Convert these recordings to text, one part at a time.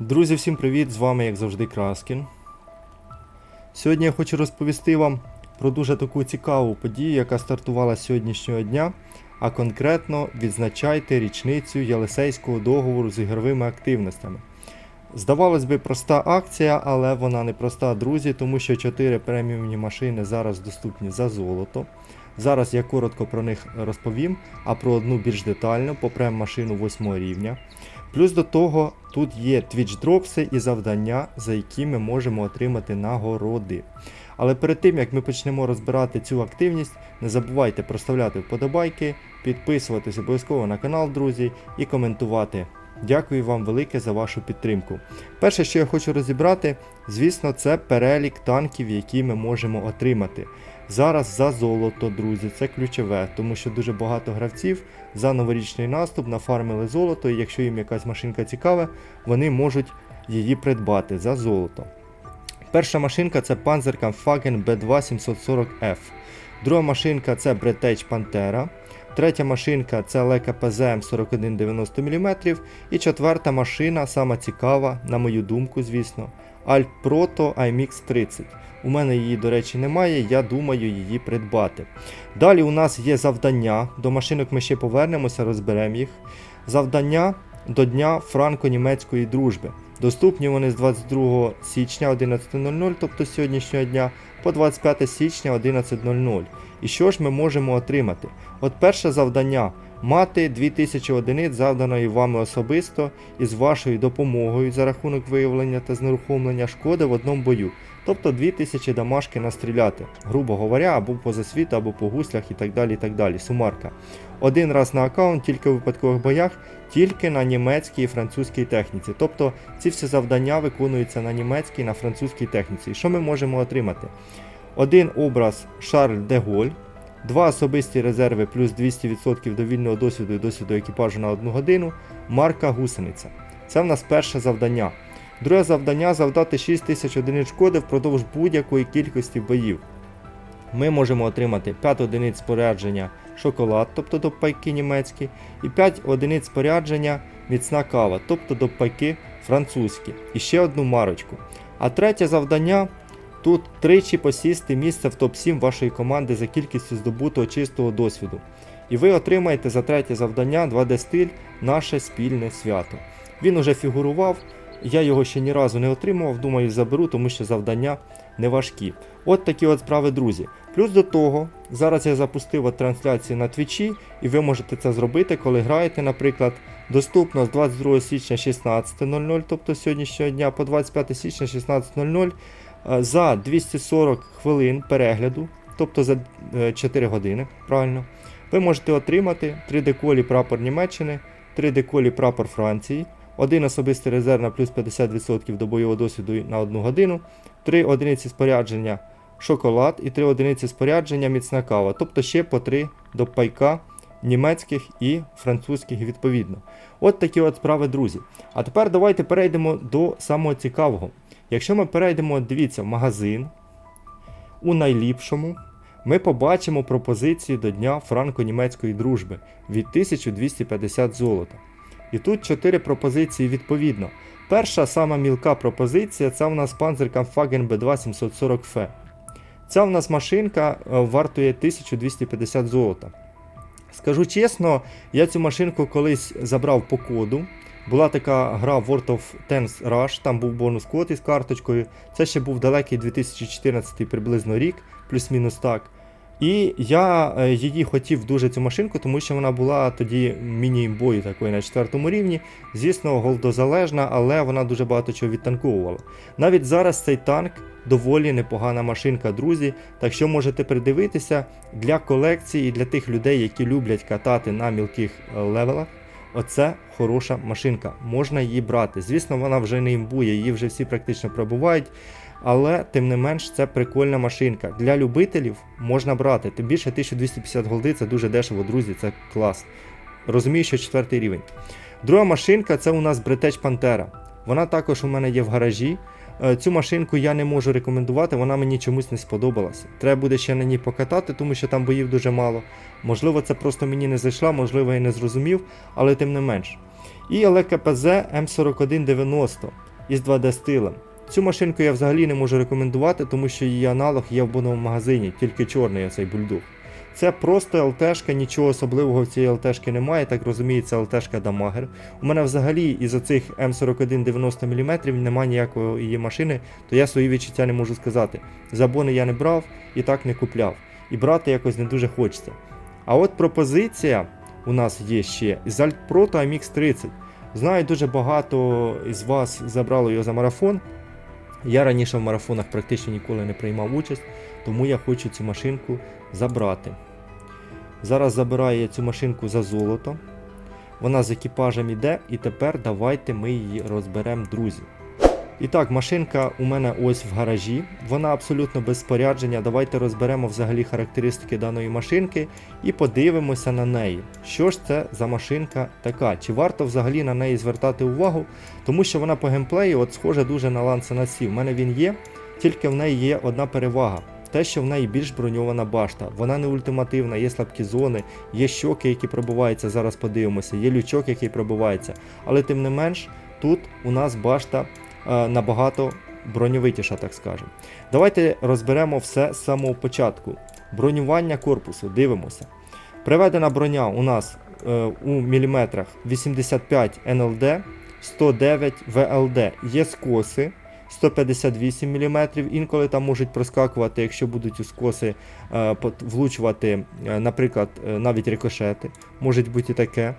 Друзі, всім привіт! З вами, як завжди, Краскін. Сьогодні я хочу розповісти вам про дуже таку цікаву подію, яка стартувала з сьогоднішнього дня, а конкретно відзначайте річницю Єлисейського договору з ігровими активностями. Здавалось би, проста акція, але вона не проста, друзі, тому що 4 преміумні машини зараз доступні за золото. Зараз я коротко про них розповім, а про одну більш детально, по прем-машину 8 рівня. Плюс до того, тут є Twitch дропси і завдання, за які ми можемо отримати нагороди. Але перед тим як ми почнемо розбирати цю активність, не забувайте проставляти вподобайки, підписуватись обов'язково на канал, друзі, і коментувати. Дякую вам велике за вашу підтримку. Перше, що я хочу розібрати, звісно, це перелік танків, які ми можемо отримати. Зараз за золото, друзі, це ключове, тому що дуже багато гравців за новорічний наступ нафармили золото, і якщо їм якась машинка цікава, вони можуть її придбати за золото. Перша машинка це Panzerkampfwagen B2 740F. Друга машинка це Bretech Pantera. Третя машинка це Leica PZM 4190 мм. І четверта машина, сама цікава, на мою думку, звісно, Alp Proto IMX 30. У мене її, до речі, немає, я думаю її придбати. Далі у нас є завдання. До машинок ми ще повернемося, розберемо їх. Завдання до Дня франко-німецької дружби. Доступні вони з 22 січня 11.00, тобто сьогоднішнього дня, по 25 січня 11.00. І що ж ми можемо отримати? От перше завдання мати 2000 одиниць, завданої вами особисто і з вашою допомогою за рахунок виявлення та знерухомлення шкоди в одному бою. Тобто 2000 дамашки настріляти, грубо говоря, або по засвіту, або по гуслях і так далі. і так далі. Сумарка. Один раз на аккаунт, тільки в випадкових боях, тільки на німецькій і французькій техніці. Тобто ці всі завдання виконуються на німецькій на французькій техніці. І що ми можемо отримати? Один образ Шарль де Голь, два особисті резерви плюс 200% довільного досвіду і досвіду екіпажу на одну годину, марка гусениця. Це в нас перше завдання. Друге завдання завдати 6000 одиниць шкоди впродовж будь-якої кількості боїв. Ми можемо отримати 5 одиниць спорядження шоколад, тобто допайки німецькі, і 5 одиниць спорядження міцна кава, тобто допайки французькі. І ще одну марочку. А третє завдання тут тричі посісти місце в топ-7 вашої команди за кількістю здобутого чистого досвіду. І ви отримаєте за третє завдання 2D стиль наше спільне свято. Він уже фігурував. Я його ще ні разу не отримував, думаю, заберу, тому що завдання не важкі. От такі от справи, друзі. Плюс до того, зараз я запустив от трансляції на твічі, і ви можете це зробити, коли граєте, наприклад, доступно з 22 січня 16.00, тобто сьогоднішнього дня по 25 січня 16.00 е, за 240 хвилин перегляду, тобто за е, 4 години, правильно, ви можете отримати 3D колі прапор Німеччини, 3D колі прапор Франції. Один особистий резерв на плюс 50% до бойового досвіду на 1 годину, 3 одиниці спорядження шоколад і 3 одиниці спорядження міцна кава, тобто ще по 3 до пайка німецьких і французьких відповідно. От такі от справи, друзі. А тепер давайте перейдемо до самого цікавого. Якщо ми перейдемо, дивіться, в магазин, у найліпшому ми побачимо пропозиції до Дня франко-німецької дружби від 1250 золота. І тут 4 пропозиції відповідно. Перша сама мілка пропозиція це у нас Panzerkampfwagen B2 740F. Ця у нас машинка е, вартує 1250 золота. Скажу чесно, я цю машинку колись забрав по коду. Була така гра World of Tanks Rush, там був бонус код із карточкою. Це ще був далекий 2014 приблизно рік, плюс-мінус так. І я е, її хотів дуже цю машинку, тому що вона була тоді міні-бою такої на четвертому рівні. Звісно, голдозалежна, але вона дуже багато чого відтанковувала. Навіть зараз цей танк доволі непогана машинка, друзі. Так що можете придивитися для колекції і для тих людей, які люблять катати на мілких е, левелах. Оце хороша машинка, можна її брати. Звісно, вона вже не імбує, її вже всі практично пробувають. Але тим не менш це прикольна машинка. Для любителів можна брати. Тим більше 1250 голди це дуже дешево, друзі, це клас. Розумію, що четвертий рівень. Друга машинка це у нас Bretech Pantera. Вона також у мене є в гаражі. Е, Цю машинку я не можу рекомендувати, вона мені чомусь не сподобалася. Треба буде ще на ній покатати, тому що там боїв дуже мало. Можливо, це просто мені не зайшла, можливо, я не зрозумів, але тим не менш. І PZ M4190. із 2D стилем. Цю машинку я взагалі не можу рекомендувати, тому що її аналог є в будь-якому магазині, тільки чорний оцей бульдог. Це просто ЛТшка, нічого особливого в цій ЛТшки немає, так розуміється, ЛТшка Дамагер. У мене взагалі із оцих М41 90 мм немає ніякої її машини, то я свої відчуття не можу сказати. Забони я не брав і так не купляв. І брати якось не дуже хочеться. А от пропозиція у нас є ще з Alt Pro MX 30. Знаю, дуже багато із вас забрало його за марафон. Я раніше в марафонах практично ніколи не приймав участь, тому я хочу цю машинку забрати. Зараз забираю я цю машинку за золото. Вона з екіпажем іде, і тепер давайте ми її розберемо, друзі. І так, машинка у мене ось в гаражі. Вона абсолютно без спорядження. Давайте розберемо взагалі характеристики даної машинки і подивимося на неї. Що ж це за машинка така? Чи варто взагалі на неї звертати увагу? Тому що вона по геймплею от схожа дуже на Lancer на У мене він є, тільки в неї є одна перевага. Те, що в неї більш броньована башта, вона не ультимативна, є слабкі зони, є щоки, які пробиваються, зараз подивимося, є лючок, який пробивається. Але тим не менш, тут у нас башта набагато броньовитіша, так скажемо. Давайте розберемо все з самого початку. Бронювання корпусу, дивимося. Приведена броня у нас е, у міліметрах 85 НЛД, 109 ВЛД. Є скоси 158 мм. Інколи там можуть проскакувати, якщо будуть у скоси е, влучувати, е, наприклад, е, навіть рикошети. Може бути таке.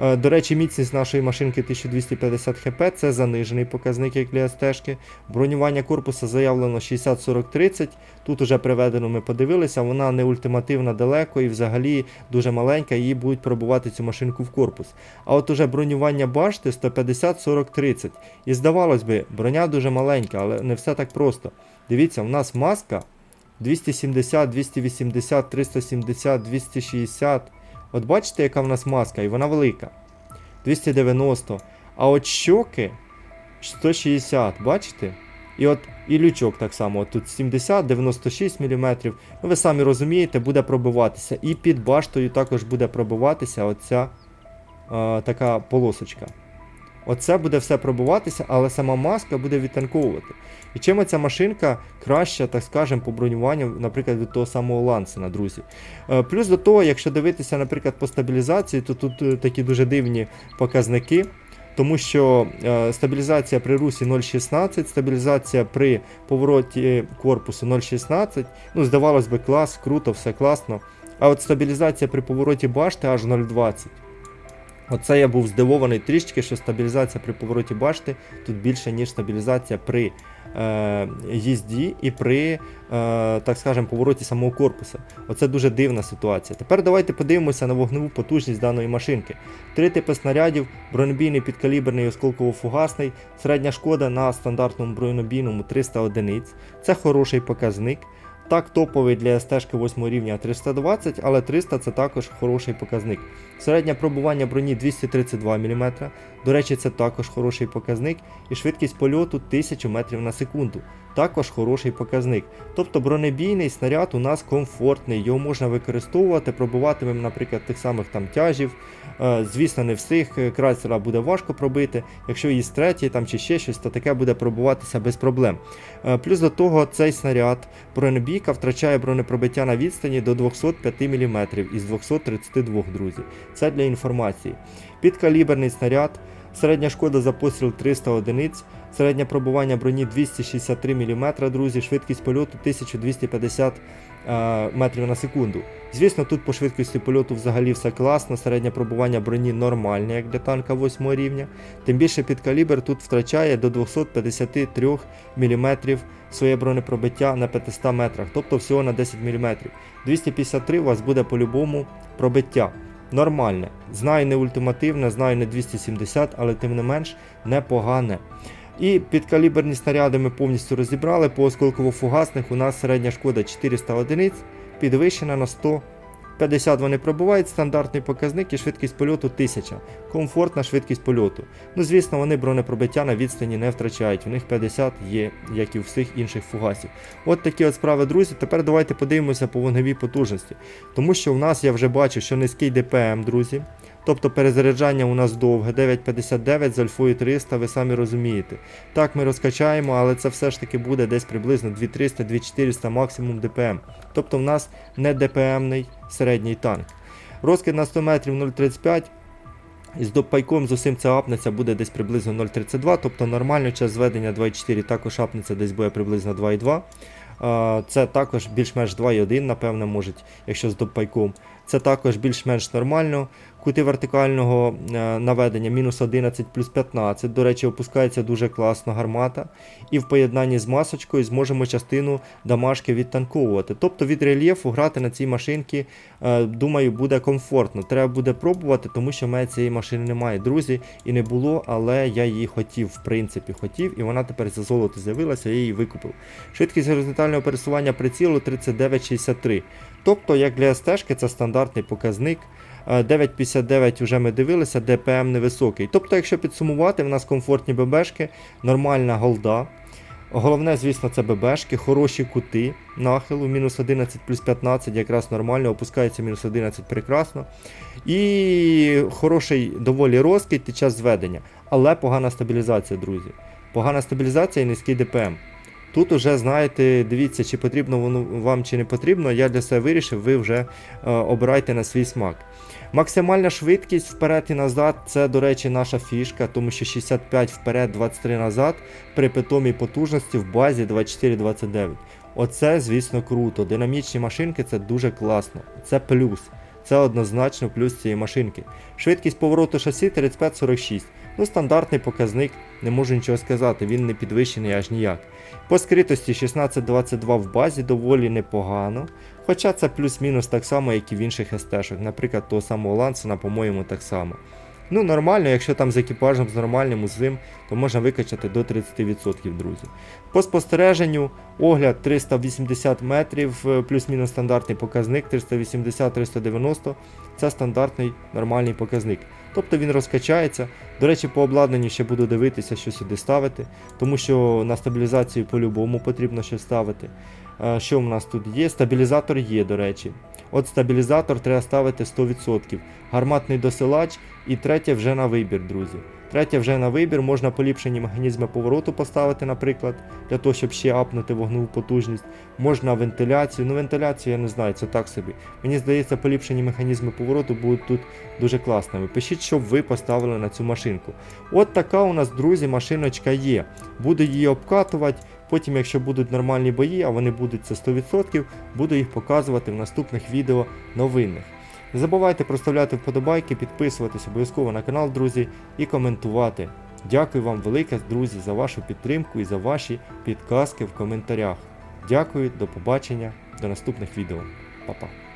Е, До речі, міцність нашої машинки 1250 хп, це занижений показник як для СТ-шки. Бронювання корпуса заявлено 60-40-30. Тут уже приведено, ми подивилися, вона не ультимативна далеко і взагалі дуже маленька, її будуть пробувати цю машинку в корпус. А от уже бронювання башти 150-40-30. І здавалось би, броня дуже маленька, але не все так просто. Дивіться, у нас маска 270, 280, 370, 260. От бачите, яка в нас маска, і вона велика. 290. А от щоки 160, бачите? І от і лючок так само. От тут 70, 96 мм. Ну, ви самі розумієте, буде пробиватися. І під баштою також буде пробиватися оця е, така полосочка. Оце буде все пробиватися, але сама маска буде відтанковувати. І чим ця машинка краща, так скажемо, по бронюванню, наприклад, від того самого Лансена, друзі. Е, Плюс до того, якщо дивитися, наприклад, по стабілізації, то тут е, такі дуже дивні показники. Тому що е, стабілізація при русі 0,16, стабілізація при повороті корпусу 0,16. Ну, здавалось би, клас, круто, все класно. А от стабілізація при повороті башти аж 0,20. Оце я був здивований трішки, що стабілізація при повороті башти тут більше, ніж стабілізація при е, їзді і при, е, так скажемо, повороті самого корпуса. Оце дуже дивна ситуація. Тепер давайте подивимося на вогневу потужність даної машинки. Три типи снарядів, бронебійний підкаліберний осколково-фугасний, середня шкода на стандартному бронебійному 300 одиниць. Це хороший показник. Так, топовий для стежки 8 рівня 320, але 300 це також хороший показник. Середнє пробування броні 232 мм. До речі, це також хороший показник. І швидкість польоту 1000 метрів на секунду. Також хороший показник. Тобто бронебійний снаряд у нас комфортний, його можна використовувати, пробуватимемо, наприклад, тих самих там тяжів. Е, Звісно, не всіх е, крайсера буде важко пробити. Якщо є третій там чи ще щось, то таке буде пробуватися без проблем. Е, Плюс до того, цей снаряд бронебійка втрачає бронепробиття на відстані до 205 мм із 232, друзі. Це для інформації. Підкаліберний снаряд, середня шкода за постріл 300 одиниць, середнє пробування броні 263 мм, друзі, швидкість польоту 1250 е, метрів на секунду. Звісно, тут по швидкості польоту взагалі все класно, середнє пробування броні нормальне, як для танка 8 рівня. Тим більше підкалібр тут втрачає до 253 мм своє бронепробиття на 500 метрах, тобто всього на 10 мм. 253 у вас буде по-любому пробиття. Нормальне. Знаю, не ультимативне, знаю не 270, але тим не менш непогане. І підкаліберні снаряди ми повністю розібрали. По осколково-фугасних у нас середня шкода 400 одиниць, підвищена на 100. 50 вони пробувають стандартний показник і швидкість польоту 1000. Комфортна швидкість польоту. Ну, звісно, вони бронепробиття на відстані не втрачають. У них 50 є, як і у всіх інших фугасів. От такі от справи, друзі. Тепер давайте подивимося по вогневій потужності. Тому що в нас я вже бачу, що низький ДПМ, друзі. Тобто перезаряджання у нас довге, 9,59 з альфою 300, ви самі розумієте. Так, ми розкачаємо, але це все ж таки буде десь приблизно 2300-2400 максимум ДПМ. Тобто в нас не ДПМний середній танк. Розкид на 100 метрів 0,35. І з допайком з усім це апнеться буде десь приблизно 0,32, тобто нормально час зведення 2,4 також апнеться десь буде приблизно 2,2. Це також більш-менш 2,1, напевно, можуть, якщо з допайком. Це також більш-менш нормально. Кути вертикального е, наведення мінус 11 плюс 15. До речі, опускається дуже класно гармата. І в поєднанні з масочкою зможемо частину дамажки відтанковувати. Тобто від рельєфу грати на цій машинці, е, думаю, буде комфортно. Треба буде пробувати, тому що в мене цієї машини немає, друзі, і не було, але я її хотів, в принципі, хотів, і вона тепер за золото з'явилася, я її викупив. Швидкість горизонтального пересування прицілу 39,63. Тобто, як для СТ, це стандартний показник. Е, 9,59 вже ми дивилися, ДПМ невисокий. Тобто, якщо підсумувати, в нас комфортні ББшки, нормальна голда. Головне, звісно, це ББшки, хороші кути нахилу, мінус 11 плюс 15, якраз нормально, опускається мінус 11 прекрасно. І хороший доволі розкид під час зведення. Але погана стабілізація, друзі. Погана стабілізація і низький ДПМ. Тут уже знаєте, дивіться, чи потрібно воно вам чи не потрібно. Я для себе вирішив, ви вже е, обирайте на свій смак. Максимальна швидкість вперед і назад це, до речі, наша фішка, тому що 65 вперед, 23 назад при питомій потужності в базі 24-29. Оце, звісно, круто. Динамічні машинки це дуже класно. Це плюс. Це однозначно плюс цієї машинки. Швидкість повороту шасі 35-46. Ну, стандартний показник, не можу нічого сказати, він не підвищений аж ніяк. По скритості 16-22 в базі доволі непогано. Хоча це плюс-мінус так само, як і в інших СТ-шок. Наприклад, того самого Лансена, по-моєму, так само. Ну, нормально, якщо там з екіпажем з нормальним узим, то можна викачати до 30%, друзі. По спостереженню, огляд 380 метрів, е, плюс-мінус стандартний показник, 380-390 це стандартний нормальний показник. Тобто він розкачається. До речі, по обладнанню ще буду дивитися, що сюди ставити, тому що на стабілізацію по-любому потрібно щось ставити. Е, Що в нас тут є? Стабілізатор є, до речі. От стабілізатор треба ставити 100%. Гарматний досилач і третє вже на вибір, друзі. Третє вже на вибір, можна поліпшені механізми повороту поставити, наприклад, для того, щоб ще апнути вогневу потужність. Можна вентиляцію. Ну, вентиляцію я не знаю, це так собі. Мені здається, поліпшені механізми повороту будуть тут дуже класними. Пишіть, що ви поставили на цю машинку. От така у нас, друзі, машиночка є. Буду її обкатувати. Потім, якщо будуть нормальні бої, а вони будуть це 100%, буду їх показувати в наступних відео новинних. Не забувайте проставляти вподобайки, підписуватись обов'язково на канал, друзі, і коментувати. Дякую вам велике, друзі, за вашу підтримку і за ваші підказки в коментарях. Дякую, до побачення, до наступних відео. Па-па.